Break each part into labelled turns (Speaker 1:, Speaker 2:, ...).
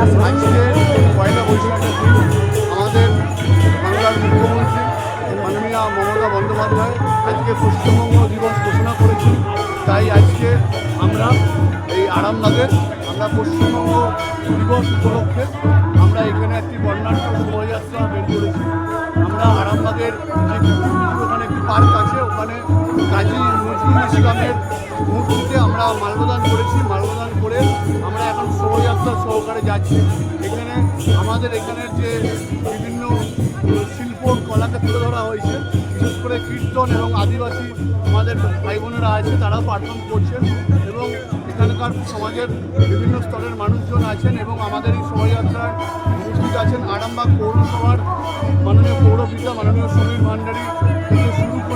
Speaker 1: আজকে পয়লা বৈশাখের দিন আমাদের বাংলার মুখ্যমন্ত্রী মাননীয় মমতা বন্দ্যোপাধ্যায় আজকে পশ্চিমবঙ্গ দিবস ঘোষণা করেছেন। তাই আজকে আমরা এই আরামবাগের আমরা পশ্চিমবঙ্গ দিবস উপলক্ষে আমরা এখানে একটি বর্ণাঢ্য শোভাযাত্রা বের করেছি। আমরা আরামবাগের যে নজরুল ইসলামের মূর্তিতে আমরা মাল্যদান করেছি মাল্যদান করে আমরা এখন শোভাযাত্রা সহকারে যাচ্ছি এখানে আমাদের এখানের যে বিভিন্ন শিল্প কলাকে তুলে ধরা হয়েছে বিশেষ করে কীর্তন এবং আদিবাসী আমাদের ভাই বোনেরা আছে তারাও পারফর্ম করছেন এবং এখানকার সমাজের বিভিন্ন স্তরের মানুষজন আছেন এবং আমাদের এই শোভাযাত্রায় উপস্থিত আছেন আরামবাগ পৌরসভার মাননীয় পৌরপিতা, মাননীয় সুনীল ভান্ডারী থেকে শুরু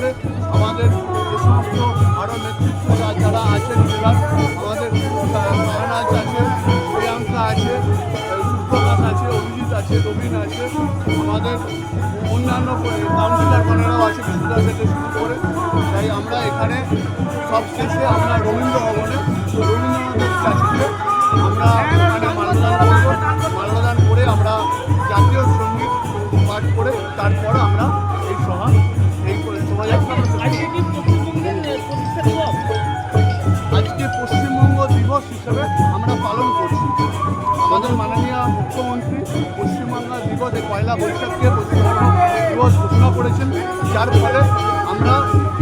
Speaker 1: আছে রবীন আছে আমাদের অন্যান্য কাউন্সিলরগণেরাও আছে বিদ্যুৎ থেকে শুরু করে। তাই আমরা এখানে সব শেষে আমরা রবীন্দ্র ভবনে রবীন্দ্রনাথের স্ট্যাচুতে আমরা এখানে মাল্যদান করব। মাল্যদান করে আমরা জাতীয় সংগীত পাঠ করে তারপর আমরা এই সভা এই শোভাযাত্রা। আজকে পশ্চিমবঙ্গ দিবস হিসেবে আমরা পালন করছি আমাদের মাননীয় মুখ্যমন্ত্রী পশ্চিমবাংলা দিবসে পয়লা বৈশাখকে পশ্চিমবঙ্গ দিবস ঘোষণা করেছেন। যার ফলে আমরা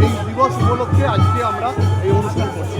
Speaker 1: এই দিবস উপলক্ষে আজকে আমরা এই অনুষ্ঠান করছি।